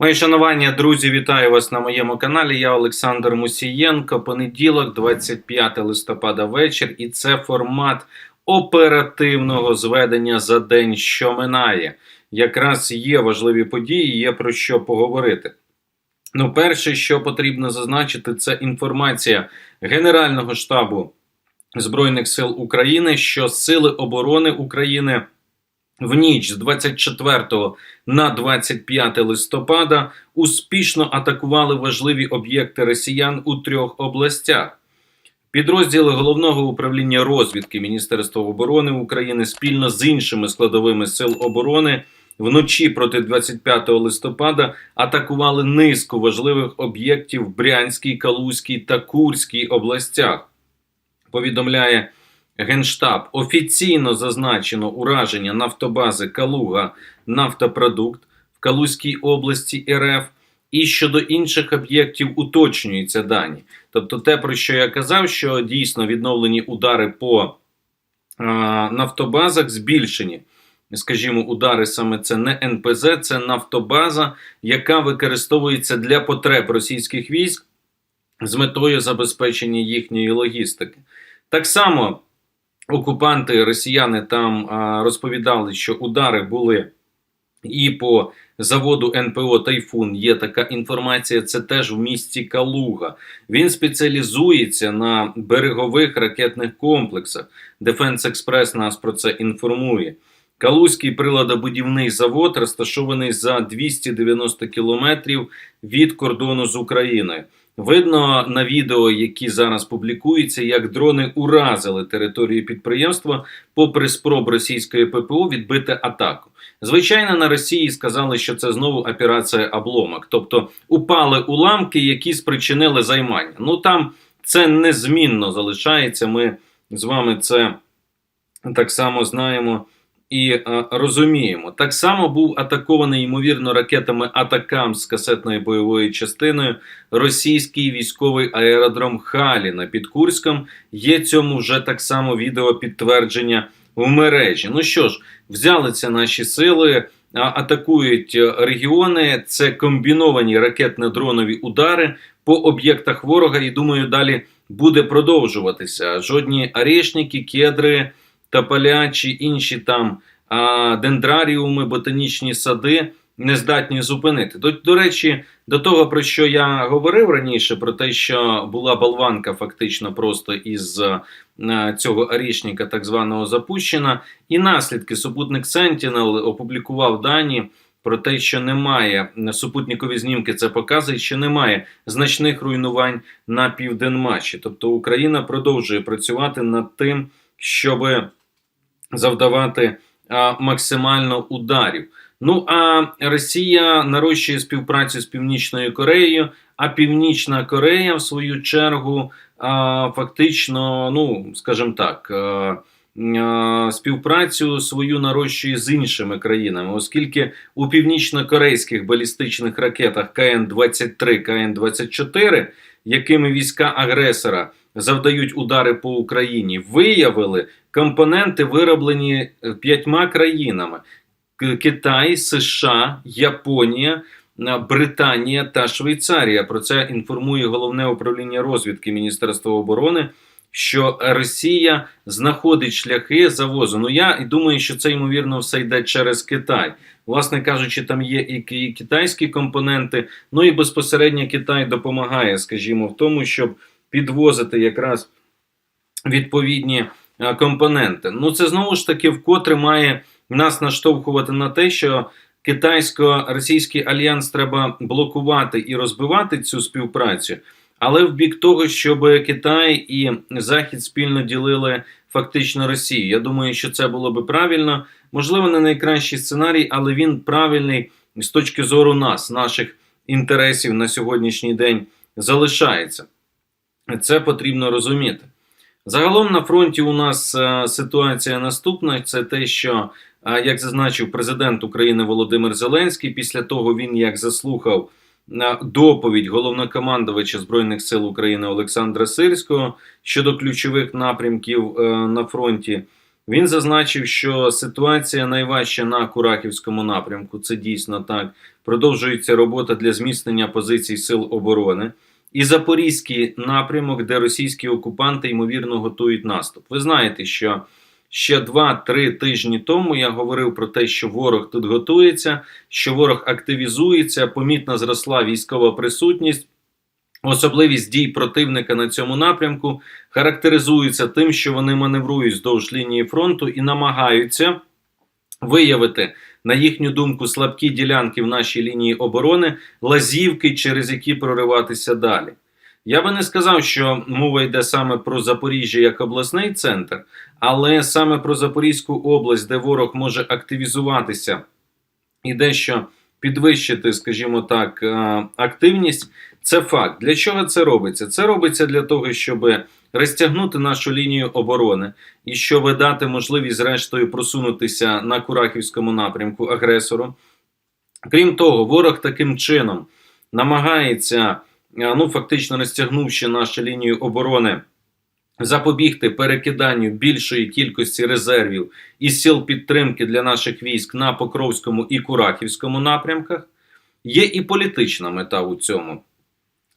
Мої шанування, друзі, вітаю вас на моєму каналі. Я Олександр Мусієнко. Понеділок, 25 листопада вечір, і це формат оперативного зведення за день, що минає. Якраз є важливі події, є про що поговорити. Ну, перше, що потрібно зазначити, це інформація Генерального штабу Збройних сил України, що Сили оборони України в ніч з 24 на 25 листопада успішно атакували важливі об'єкти росіян у трьох областях. Підрозділи головного управління розвідки Міністерства оборони України спільно з іншими складовими сил оборони вночі проти 25 листопада атакували низку важливих об'єктів в Брянській, Калузькій та Курській областях. Повідомляє Генштаб офіційно зазначено ураження нафтобази Калуга Нафтопродукт в Калузькій області РФ. І щодо інших об'єктів уточнюються дані. Тобто, те, про що я казав, що дійсно відновлені удари по а, нафтобазах збільшені. Скажімо, удари саме це не НПЗ, це нафтобаза, яка використовується для потреб російських військ з метою забезпечення їхньої логістики. Так само окупанти росіяни там розповідали, що удари були і по заводу НПО Тайфун. Є така інформація. Це теж в місті Калуга. Він спеціалізується на берегових ракетних комплексах. Дефенс Експрес нас про це інформує. Калузький приладобудівний завод розташований за 290 кілометрів від кордону з Україною. Видно на відео, які зараз публікуються, як дрони уразили територію підприємства, попри спроб російської ППО відбити атаку. Звичайно, на Росії сказали, що це знову операція обломок, тобто упали уламки, які спричинили займання. Ну там це незмінно залишається. Ми з вами це так само знаємо і е, розуміємо. Так само був атакований ймовірно ракетами Атакам з касетною бойовою частиною російський військовий аеродром Халіна під Курськом. Є цьому вже так само відео підтвердження в мережі. Ну що ж, взялися наші сили. Атакують е, регіони, це комбіновані ракетно-дронові удари по об'єктах ворога, і думаю, далі буде продовжуватися. Жодні орешники, кедри, тополя чи інші там дендраріуми, ботанічні сади не здатні зупинити. До, до речі, до того про що я говорив раніше, про те, що була болванка фактично просто із а, цього орішника, так званого запущена, і наслідки супутник Sentinel опублікував дані. Про те, що немає супутникові знімки, це показує, що немає значних руйнувань на південмаші. Тобто Україна продовжує працювати над тим, щоб завдавати максимально ударів. Ну а Росія нарощує співпрацю з Північною Кореєю, а Північна Корея, в свою чергу, фактично, ну скажімо так. Співпрацю свою нарощує з іншими країнами, оскільки у північно-корейських балістичних ракетах КН-23, КН-24, якими війська агресора завдають удари по Україні, виявили компоненти, вироблені е, п'ятьма країнами: Китай, США, Японія. е, Британія та Швейцарія про це інформує головне управління розвідки Міністерства оборони, що Росія знаходить шляхи завозу. Ну я і думаю, що це ймовірно все йде через Китай. Власне кажучи, там є і китайські компоненти. Ну і безпосередньо Китай допомагає, скажімо, в тому, щоб підвозити якраз відповідні е, компоненти. Ну це знову ж таки вкотре має нас наштовхувати на те, що китайсько-російський альянс треба блокувати і розбивати цю співпрацю, але в бік того, щоб Китай і Захід спільно ділили фактично Росію. Я думаю, що це було би правильно. Можливо, не найкращий сценарій, але він правильний з точки зору нас, наших інтересів на сьогоднішній день залишається. Це потрібно розуміти. Загалом на фронті у нас е, ситуація наступна: це те, що, е, як зазначив президент України Володимир Зеленський, після того він як заслухав е, доповідь головнокомандувача Збройних сил України Олександра Сирського щодо ключових напрямків на фронті. Він зазначив, що ситуація найважча на Курахівському напрямку. Це дійсно так. Продовжується робота для зміцнення позицій сил оборони. І Запорізький напрямок, де російські окупанти ймовірно готують наступ. Ви знаєте, що ще 2-3 тижні тому я говорив про те, що ворог тут готується, що ворог активізується, помітно зросла військова присутність. Особливість дій противника на цьому напрямку характеризується тим, що вони маневрують вздовж лінії фронту і намагаються виявити, на їхню думку, слабкі ділянки в нашій лінії оборони, лазівки, через які прориватися далі. Я би не сказав, що мова йде саме про Запоріжжя як обласний центр, але саме про Запорізьку область, де ворог може активізуватися і дещо підвищити, скажімо так, е, активність. Це факт. Для чого це робиться? Це робиться для того, щоб розтягнути нашу лінію оборони і щоб дати можливість, зрештою, просунутися на Курахівському напрямку агресору. Крім того, ворог таким чином намагається, е, ну фактично розтягнувши нашу лінію оборони, запобігти перекиданню більшої кількості резервів і сил підтримки для наших військ на Покровському і Курахівському напрямках. Є і політична мета у цьому.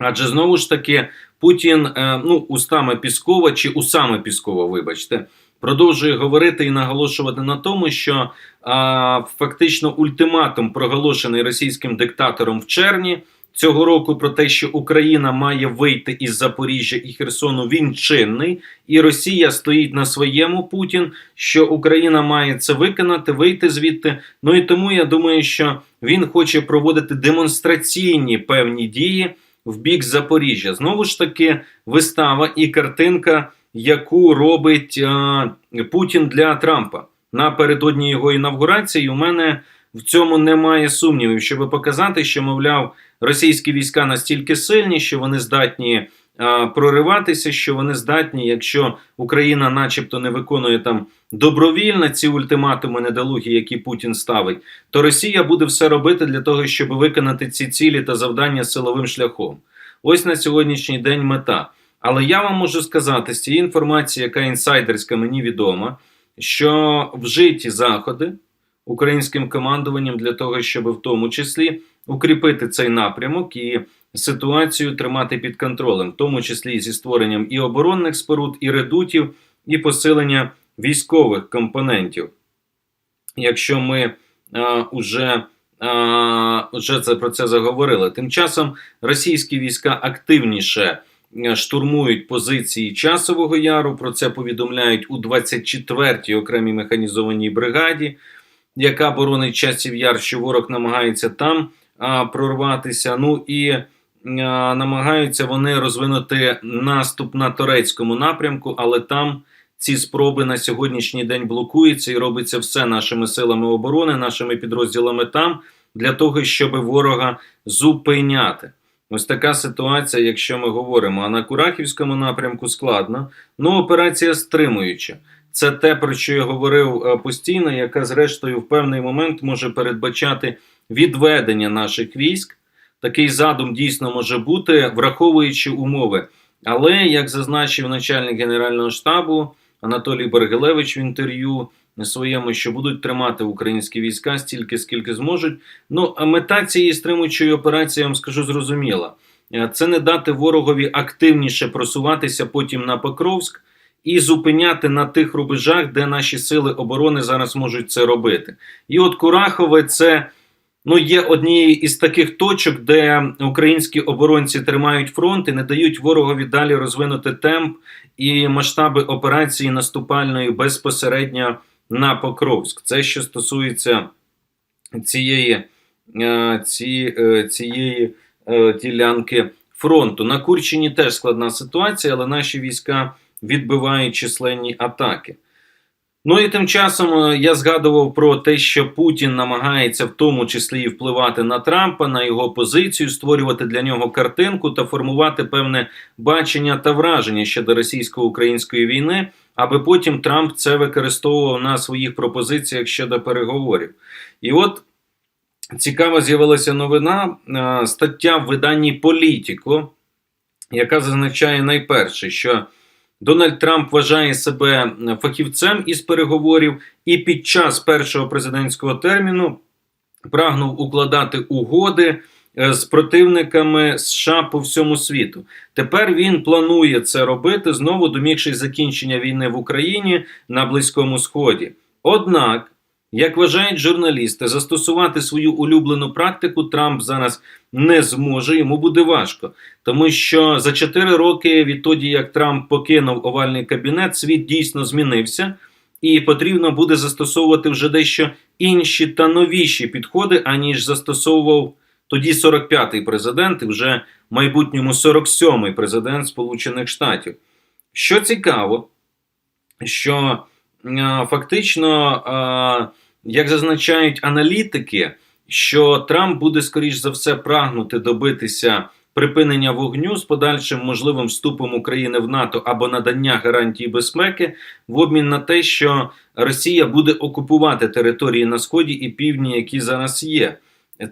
Адже знову ж таки Путін, е, ну, устами Піскова чи усами Піскова, вибачте, продовжує говорити і наголошувати на тому, що а, фактично ультиматум, проголошений російським диктатором в червні цього року, про те, що Україна має вийти із Запоріжжя і Херсону, він чинний, і Росія стоїть на своєму Путін, що Україна має це виконати, вийти звідти. Ну і тому я думаю, що він хоче проводити демонстраційні певні дії в бік Запоріжжя. Знову ж таки, вистава і картинка, яку робить е, Путін для Трампа напередодні його інавгурації. У мене в цьому немає сумнівів, щоб показати, що, мовляв, російські війська настільки сильні, що вони здатні прориватися, що вони здатні, якщо Україна, начебто, не виконує там добровільно ці ультиматуми недолугі, які Путін ставить, то Росія буде все робити для того, щоб виконати ці цілі та завдання силовим шляхом. Ось на сьогоднішній день мета. Але я вам можу сказати з цієї інформації, яка інсайдерська мені відома, що вжиті заходи українським командуванням для того, щоб в тому числі укріпити цей напрямок і ситуацію тримати під контролем, в тому числі зі створенням і оборонних споруд, і редутів, і посилення військових компонентів. Якщо ми а, уже а, вже це про це заговорили, тим часом російські війська активніше е, штурмують позиції часового яру. Про це повідомляють у 24-й окремій механізованій бригаді, яка боронить часів яр, що ворог намагається там а, прорватися. Ну і намагаються вони розвинути наступ на турецькому напрямку, але там ці спроби на сьогоднішній день блокуються і робиться все нашими силами оборони, нашими підрозділами там для того, щоб ворога зупиняти. Ось така ситуація, якщо ми говоримо. А на Курахівському напрямку складно, ну операція стримуюча. Це те, про що я говорив е, постійно, яка, зрештою, в певний момент може передбачати відведення наших військ. Такий задум дійсно може бути, враховуючи умови. Але, як зазначив начальник Генерального штабу Анатолій Бергелевич в інтерв'ю своєму, що будуть тримати українські війська стільки, скільки зможуть. Ну, а мета цієї стримуючої операції, я вам скажу, зрозуміла. Е, Це не дати ворогові активніше просуватися потім на Покровськ і зупиняти на тих рубежах, де наші сили оборони зараз можуть це робити. І от Курахове це ну, є однією із таких точок, де українські оборонці тримають фронт і не дають ворогові далі розвинути темп і масштаби операції наступальної безпосередньо на Покровськ. Це що стосується цієї, е, е, цієї е, ділянки фронту. На Курчині теж складна ситуація, але наші війська відбивають численні атаки. Ну і тим часом е, я згадував про те, що Путін намагається в тому числі і впливати на Трампа, на його позицію, створювати для нього картинку та формувати певне бачення та враження щодо російсько-української війни, аби потім Трамп це використовував на своїх пропозиціях щодо переговорів. І от цікава з'явилася новина, е, стаття в виданні Політіко, яка зазначає найперше, що Дональд Трамп вважає себе фахівцем із переговорів, і під час першого президентського терміну прагнув укладати угоди е, з противниками США по всьому світу. Тепер він планує це робити знову домігшись закінчення війни в Україні на Близькому Сході. Однак, як вважають журналісти, застосувати свою улюблену практику Трамп зараз не зможе, йому буде важко. Тому що за 4 роки відтоді, як Трамп покинув овальний кабінет, світ дійсно змінився, і потрібно буде застосовувати вже дещо інші та новіші підходи, аніж застосовував тоді 45-й президент і вже в майбутньому 47-й президент Сполучених Штатів. Що цікаво, що фактично, як зазначають аналітики, що Трамп буде скоріш за все прагнути добитися припинення вогню з подальшим можливим вступом України в НАТО або надання гарантії безпеки в обмін на те, що Росія буде окупувати території на сході і півдні, які зараз є.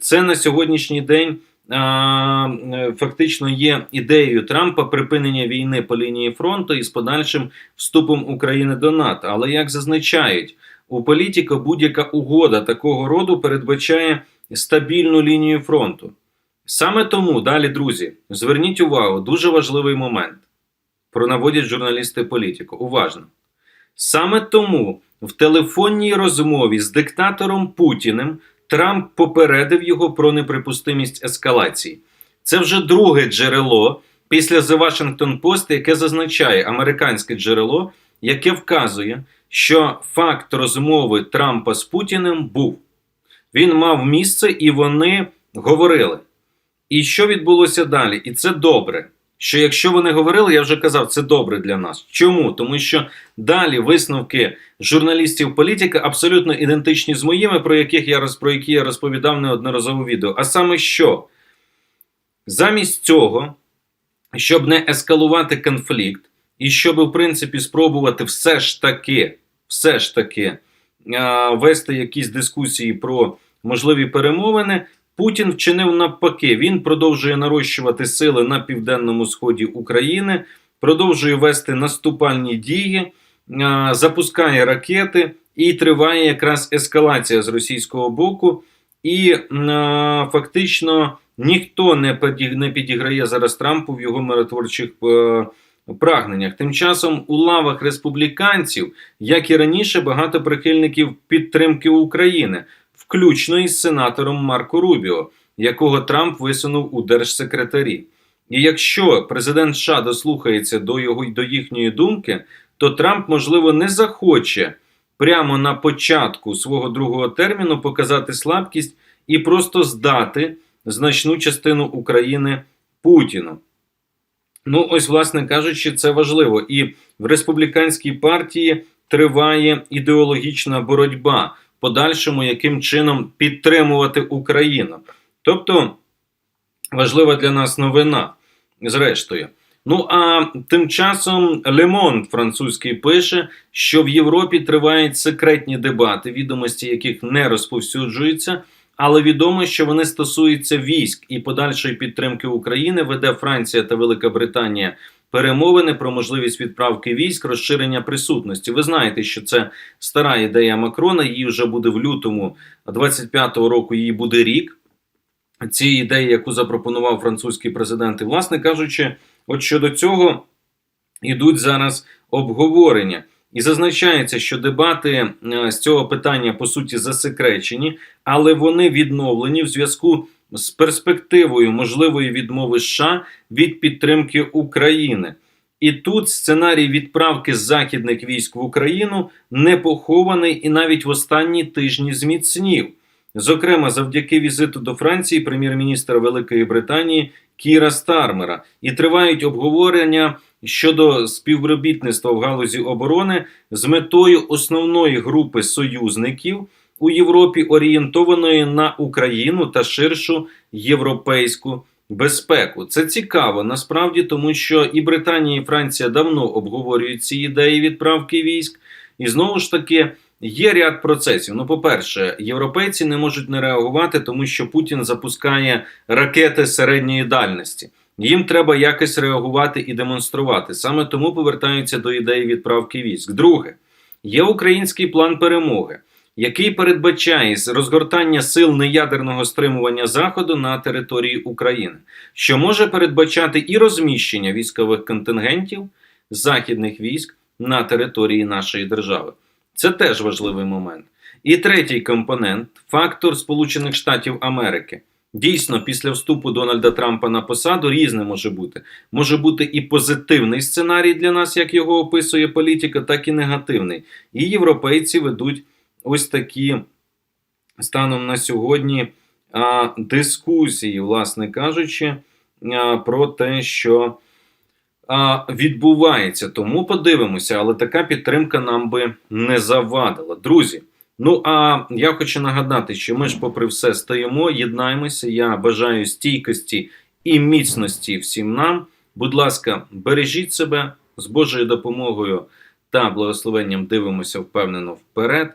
Це на сьогоднішній день. Е, Фактично є ідеєю Трампа припинення війни по лінії фронту і з подальшим вступом України до НАТО. Але як зазначають у політика, будь-яка угода такого роду передбачає стабільну лінію фронту. Саме тому далі, друзі, зверніть увагу, дуже важливий момент. Пронаводять журналісти політику. Уважно. Саме тому в телефонній розмові з диктатором Путіним Трамп попередив його про неприпустимість ескалації. Це вже друге джерело після The Washington Post, яке зазначає американське джерело, яке вказує, що факт розмови Трампа з Путіним був. Він мав місце і вони говорили. І що відбулося далі? І це добре. Що якщо вони говорили, я вже казав, це добре для нас. Чому? Тому що далі висновки журналістів політика абсолютно ідентичні з моїми, про яких я про які я розповідав неодноразово відео. А саме що? Замість цього, щоб не ескалувати конфлікт, і щоб, в принципі, спробувати все ж таки, все ж таки вести якісь дискусії про можливі перемовини, Путін вчинив навпаки. Він продовжує нарощувати сили на південному сході України, продовжує вести наступальні дії, запускає ракети і триває якраз ескалація з російського боку. І фактично ніхто не підіграє зараз Трампу в його миротворчих е, прагненнях. Тим часом у лавах республіканців, як і раніше, багато прихильників підтримки України, включно із сенатором Марко Рубіо, якого Трамп висунув у держсекретарі. І якщо президент США дослухається до його до їхньої думки, то Трамп, можливо, не захоче прямо на початку свого другого терміну показати слабкість і просто здати значну частину України Путіну. Ну, ось, власне кажучи, це важливо. І в республіканській партії триває ідеологічна боротьба подальшому, яким чином підтримувати Україну. Тобто важлива для нас новина, зрештою. Ну а тим часом Лемон французький пише, що в Європі тривають секретні дебати, відомості яких не розповсюджуються, але відомо, що вони стосуються військ і подальшої підтримки України. Веде Франція та Велика Британія перемовини про можливість відправки військ, розширення присутності. Ви знаєте, що це стара ідея Макрона. Її вже буде в лютому 25-го року. Її буде рік. Ці ідеї, яку запропонував французький президент, і власне кажучи, от щодо цього ідуть зараз обговорення. І зазначається, що дебати е, з цього питання по суті засекречені, але вони відновлені в зв'язку з перспективою можливої відмови США від підтримки України. І тут сценарій відправки західних військ в Україну не похований і навіть в останні тижні зміцнів. Зокрема, завдяки візиту до Франції прем'єр-міністра Великої Британії Кіра Стармера, і тривають обговорення щодо співробітництва в галузі оборони з метою основної групи союзників у Європі, орієнтованої на Україну та ширшу європейську безпеку. Це цікаво насправді, тому що і Британія, і Франція давно обговорюють ці ідеї відправки військ, і знову ж таки. Є ряд процесів. Ну, по-перше, європейці не можуть не реагувати, тому що Путін запускає ракети середньої дальності. Їм треба якось реагувати і демонструвати. Саме тому повертаються до ідеї відправки військ. Друге, є український план перемоги, який передбачає розгортання сил неядерного стримування Заходу на території України, що може передбачати і розміщення військових контингентів західних військ на території нашої держави. Це теж важливий момент. І третій компонент фактор Сполучених Штатів Америки. Дійсно, після вступу Дональда Трампа на посаду різне може бути. Може бути і позитивний сценарій для нас, як його описує політика, так і негативний. І європейці ведуть ось такі станом на сьогодні дискусії, власне кажучи, про те, що відбувається. Тому подивимося, але така підтримка нам би не завадила. Друзі. Ну а я хочу нагадати, що ми ж, попри все, стоїмо, єднаємося. Я бажаю стійкості і міцності всім нам. Будь ласка, бережіть себе з Божою допомогою та благословенням дивимося впевнено вперед.